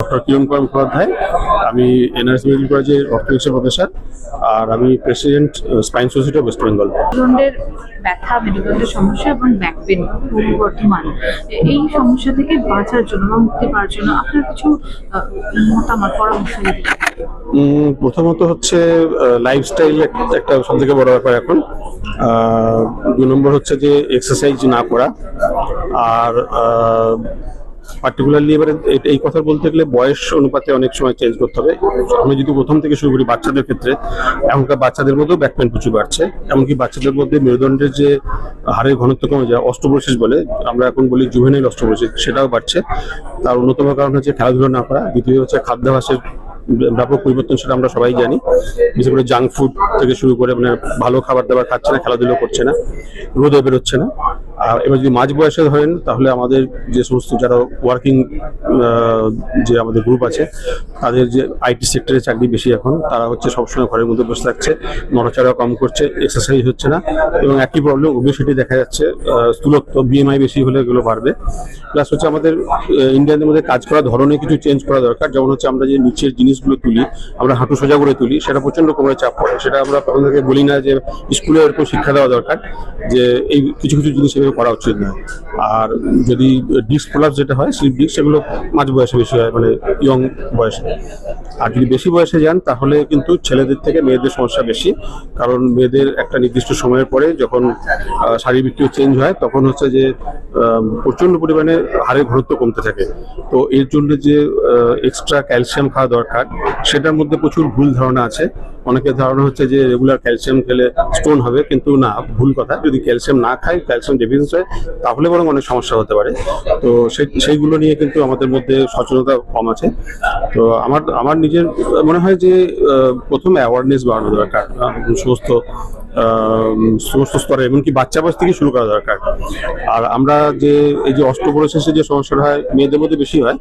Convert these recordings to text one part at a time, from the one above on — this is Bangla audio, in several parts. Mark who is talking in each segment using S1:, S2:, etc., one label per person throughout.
S1: ডক্টর কিরণ কুমার মুখোপাধ্যায় আমি এনআরএস মেডিকেল কলেজের অর্থোপেডিক্সের প্রফেসর আর আমি president spine society of West Bengal.
S2: মেরুদণ্ডের ব্যথা মেরুদণ্ডের সমস্যা এবং ব্যাক পেন বর্তমান এই সমস্যা থেকে বাঁচার জন্য বা মুক্তি পাওয়ার জন্য আপনার কিছু মতামত পরামর্শ দিতে
S1: প্রথমত হচ্ছে লাইফস্টাইল একটা সব থেকে বড় ব্যাপার এখন। দু নম্বর হচ্ছে যে এক্সারসাইজ না করা আর পার্টিকুলারলি এবারে এই কথা বলতে গেলে বয়স অনুপাতে অনেক সময় চেঞ্জ করতে হবে। আমি যদি প্রথম থেকে শুরু করি বাচ্চাদের ক্ষেত্রে, এখনকার বাচ্চাদের মধ্যেও ব্যাক পেন প্রচুর বাড়ছে। এমনকি বাচ্চাদের মধ্যে মেরুদণ্ডের যে হাড়ের ঘনত্ব কমে যায় অস্ট্রোপোসিস বলে, আমরা এখন বলি জুভেনাইল অস্ট্রোপোসিস সেটাও বাড়ছে। তার অন্যতম কারণ হচ্ছে খেলাধুলা না করা, দ্বিতীয় হচ্ছে খাদ্যাভাসের ব্যাপক পরিবর্তন, সেটা আমরা সবাই জানি। বিশেষ করে জাঙ্ক ফুড থেকে শুরু করে মানে ভালো খাবার দাবার খাচ্ছে না খেলাধুলো করছে না রোদে বেরোচ্ছে না। আর এবার যদি মাঝ বয়সে ধরেন, তাহলে আমাদের যে সমস্ত যারা ওয়ার্কিং যে আমাদের গ্রুপ আছে, তাদের যে আইটি সেক্টরে চাকরি বেশি এখন, তারা হচ্ছে সবসময় ঘরের মধ্যে বসে থাকছে নড়াচড়া কম করছে এক্সারসাইজ হচ্ছে না এবং একই প্রবলেম ওবেসিটি দেখা যাচ্ছে স্থূলত্ব বিএমআই বেশি হলে এগুলো বাড়বে। প্লাস হচ্ছে আমাদের ইন্ডিয়ানের মধ্যে কাজ করার ধরনে কিছু চেঞ্জ করা দরকার, যেমন হচ্ছে আমরা যে নিচের জিনিসগুলো তুলি, আমরা হাঁটু সোজা করে তুলি, সেটা প্রচণ্ড কোমরে চাপ পড়ে। সেটা আমরা প্রথম থেকে বলি না যে স্কুলে এরকম শিক্ষা দেওয়া দরকার, যে এই কিছু কিছু জিনিস এভাবে করা উচিত নয়। আর যদি ডিস্ক প্রলাপ যেটা হয় স্লিপ ডিস্ক সেগুলো মাঝ বয়সে বেশি হয় মানে ইয়ং বয়সে। আর যদি বেশি বয়সে যান, তাহলে কিন্তু ছেলেদের থেকে মেয়েদের সমস্যা বেশি। কারণ মেয়েদের একটা নির্দিষ্ট সময়ের পরে যখন শারীরবৃত্তীয় চেঞ্জ হয়, তখন হচ্ছে যে প্রচণ্ড পরিমাণে হাড়ের ঘনত্ব কমতে থাকে। তো এর জন্য যে এক্সট্রা ক্যালসিয়াম খাওয়া দরকার, সেটার মধ্যে প্রচুর ভুল ধারণা আছে। অনেকের ধারণা হচ্ছে যে রেগুলার ক্যালসিয়াম খেলে স্টোন হবে, কিন্তু না, ভুল কথা। যদি ক্যালসিয়াম না খায় ক্যালসিয়াম ডেফিসিয়েন্সি হয়, তাহলে বরং অনেক সমস্যা হতে পারে। তো সেই সেইগুলো নিয়ে কিন্তু আমাদের মধ্যে সচেতনতা কম আছে। তো আমার আমার নিজের মনে হয় যে প্রথমে অ্যাওয়ারনেস বাড়ানো দরকার সমস্ত সমস্ত স্তরে, এমনকি বাচ্চা বয়স থেকে শুরু করা দরকার। আর আমরা যে, এই যে অষ্টপ্রশেষে যে সমস্যাটা হয়, মেয়েদের মধ্যে বেশি হয়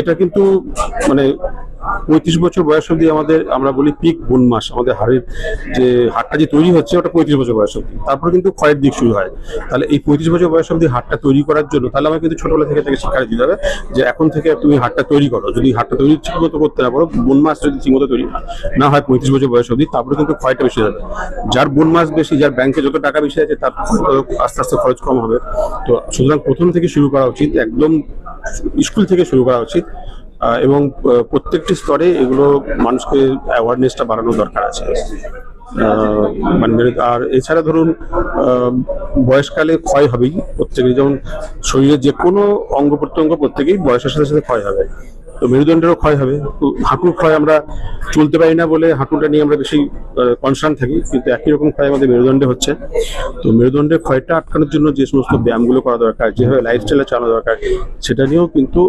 S1: এটা কিন্তু মানে পঁয়ত্রিশ বছর বয়স অবধি আমাদের, আমরা বলি পিক বোন মাস, আমাদের হাড়ের যে হাড়টা যে তৈরি হচ্ছে ওটা পঁয়ত্রিশ বছর বয়স অবধি। তারপরে কিন্তু ক্ষয়ের দিক শুরু হয়। তাহলে এই পঁয়ত্রিশ বছর বয়স অবধি হাড়টা তৈরি করার জন্য, তাহলে আমাকে কিন্তু ছোটবেলা থেকে তাকে শিক্ষা দিতে হবে যে এখন থেকে তুমি হাড়টা তৈরি করো। যদি হাড়টা তৈরি ঠিকমতো করতে না পারো, বোন মাস যদি ঠিকমতো তৈরি না হয় পঁয়ত্রিশ বছর বয়স অবধি, তারপরে কিন্তু ক্ষয়টা বেশি হবে। যার বোন মাস বেশি, যার ব্যাংকে যত টাকা বেশি আছে, তার আস্তে আস্তে খরচ কম হবে। তো সুতরাং প্রথম থেকে শুরু করা উচিত, একদম স্কুল থেকে শুরু করা উচিত। এবং প্রত্যেকটি স্তরে এগুলো মানুষকে অ্যাওয়ারনেসটা বাড়ানোর দরকার আছে। মানে আর এছাড়া ধরুন বয়সকালে ক্ষয় হবেই। প্রত্যেকের যেমন শরীরের যে কোনো অঙ্গ প্রত্যঙ্গ প্রত্যেকেই বয়সের সাথে সাথে ক্ষয় হবে। তো মেরুদণ্ডেরও ক্ষয় হবে। হাঁটুর ক্ষয় আমরা চলতে পারি না বলে হাঁটুটা নিয়ে আমরা বেশি কনসার্ন থাকি, কিন্তু একই রকম ক্ষয় আমাদের মেরুদণ্ডে হচ্ছে। তো মেরুদণ্ডের ক্ষয়টা আটকানোর জন্য যে সমস্ত ব্যায়ামগুলো করা দরকার, যেভাবে লাইফস্টাইলে চালানো দরকার, সেটা নিয়েও কিন্তু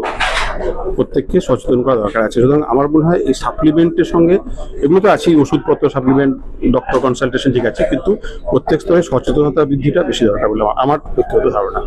S1: প্রত্যেককে সচেতন করা দরকার আছে। সুতরাং আমার মনে হয় এই সাপ্লিমেন্টের সঙ্গে এগুলো তো আছেই ওষুধপত্র সাপ্লিমেন্ট ডক্টর কনসালটেশন ঠিক আছে, কিন্তু প্রত্যেক স্তরে সচেতনতা বৃদ্ধিটা বেশি দরকার বলে আমার- ব্যক্তিগত ধারণা